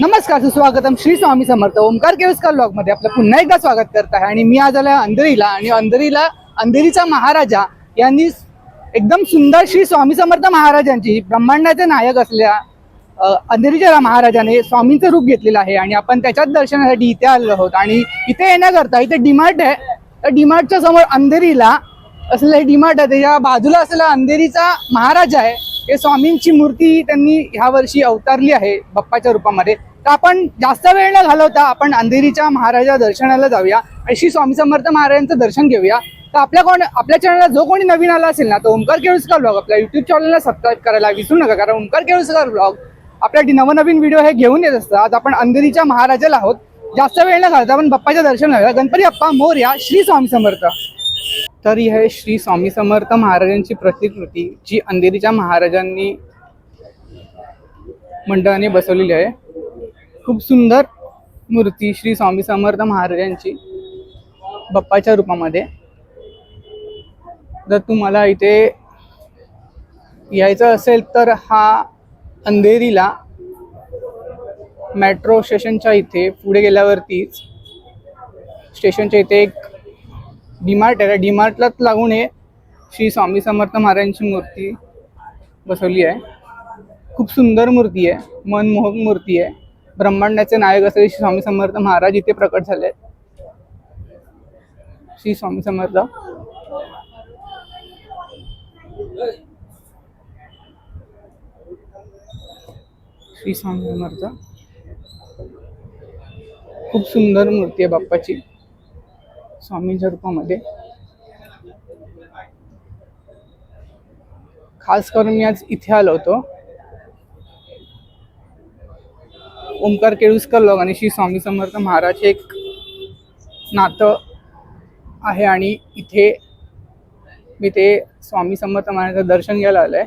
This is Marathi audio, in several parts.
नमस्कार सुस्वागतम. श्री स्वामी समर्थ. ओमकार केवस्कर ब्लॉगमध्ये आपलं पुन्हा एकदा स्वागत करत आहे. आणि मी आज आलो अंधेरीला. आणि अंधेरीला अंधेरीचा महाराजा यांनी एकदम सुंदर श्री स्वामी समर्थ महाराजांची ब्रह्मांडाचे नायक असल्या अंधेरीच्या महाराजाने स्वामींचं रूप घेतलेलं आहे. आणि आपण त्याच्याच दर्शनासाठी इथे आलेलो आहोत. आणि इथे येण्याकरता इथे डिमार्ट आहे. तर डिमार्टच्या समोर अंधेरीला असलेलं हे डिमार्ट आहे. त्याच्या बाजूला असलेला अंधेरीचा महाराजा आहे. हे स्वामींची मूर्ती त्यांनी ह्या वर्षी अवतारली आहे बाप्पाच्या रूपामध्ये. तर आपण जास्त वेळ न घालवता आपण अंधेरीच्या महाराजा दर्शनाला जाऊया. अशी श्री स्वामी समर्थ महाराजांचं दर्शन घेऊया. तर आपल्या कोण आपल्या चॅनलला जो कोणी नवीन आला असेल ना तो ओमकार केळुसकर ब्लॉग आपल्या युट्यूब चॅनलला सबस्क्राईब करायला विसरू नका. कारण ओमकार केळुसकर ब्लॉग आपल्या नवनवीन व्हिडिओ हे घेऊन येत असतात. आज आपण अंधेरीच्या महाराजाला आहोत. जास्त वेळ न घालता आपण बाप्पाच्या दर्शन घालूया गणपती बाप्पा मोर्या श्री स्वामी समर्थ. तर ही आहे श्री स्वामी समर्थ महाराजांची प्रतिकृती जी अंधेरीच्या महाराजांनी मंडळाने बसवलेली आहे. खूप सुंदर मूर्ती श्री स्वामी समर्थ महाराजांची बाप्पाच्या रूपामध्ये. जर तुम्हाला इथे यायचं असेल तर हा अंधेरीला मेट्रो स्टेशनच्या इथे पुढे गेल्यावरतीच स्टेशनच्या इथे एक डीमार्ट आहे. डीमार्टलाच लागून हे श्री स्वामी समर्थ महाराजांची मूर्ती बसवली आहे. खूप सुंदर मूर्ती आहे. मनमोहक मूर्ती आहे. ब्रह्मांडाचे नायक असलेले श्री स्वामी समर्थ महाराज इथे प्रकट झाले आहेत. श्री स्वामी समर्थ. श्री स्वामी समर्थ. खूप सुंदर मूर्ती आहे बाप्पाची. स्वामींच्या रूपामध्ये खास करून मी आज इथे आलो होतो. ओमकार केळुसकर लोक आणि श्री स्वामी समर्थ महाराज एक नातं आहे आणि इथे मी ते स्वामी समर्थ महाराजांचं दर्शन घ्यायला आलंय.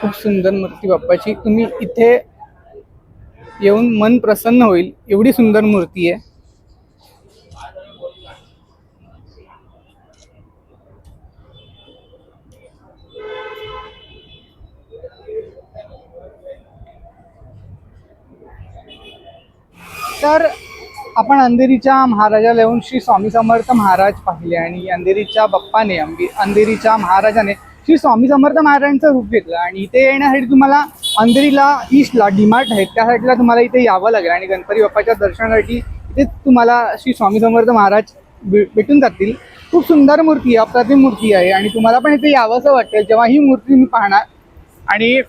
खूप सुंदर मूर्ती बाप्पाची. तुम्ही इथे येऊन मन प्रसन्न होईल. एवढी सुंदर मूर्ती आहे. तर आपण अंधेरीच्या महाराजाला येऊन श्री स्वामी समर्थ महाराज पाहिले आणि अंधेरीच्या बाप्पाने अंबी अंधेरीच्या महाराजाने श्री स्वामी समर्थ महाराजांचं रूप घेतलं आणि इथे येण्यासाठी तुम्हाला अंधेरीला ईस्टला डिमार्ट आहे त्या साईडला तुम्हाला इथे यावं लागेल. आणि गणपती बाप्पाच्या दर्शनासाठी इथे तुम्हाला श्री स्वामी समर्थ महाराज भेटून जातील. खूप सुंदर मूर्ती आहे अप्रतिम मूर्ती आहे. आणि तुम्हाला पण इथे यावंसं वाटेल जेव्हा ही मूर्ती मी पाहणार. आणि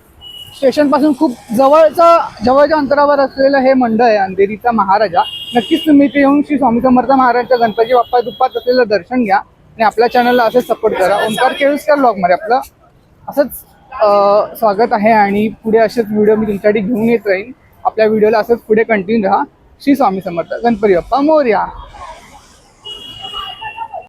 स्टेशनपासून खूप जवळचं जवळच्या अंतरावर असलेलं हे मंडळ आहे अंधेरीचा महाराजा. नक्कीच तुम्ही इथे येऊन श्री स्वामी समर्थ महाराजच्या गणपती बाप्पा दुप्पात असलेलं दर्शन घ्या. आणि आपल्या चॅनलला असंच सपोर्ट करा. ओंकार केळुसकर ब्लॉगमध्ये आपलं असंच स्वागत आहे आणि पुढे असेच व्हिडिओ मी तुमच्यासाठी घेऊन येत राहीन आपल्या व्हिडिओला असंच पुढे कंटिन्यू राहा. श्री स्वामी समर्थ. गणपती बाप्पा मोर्या.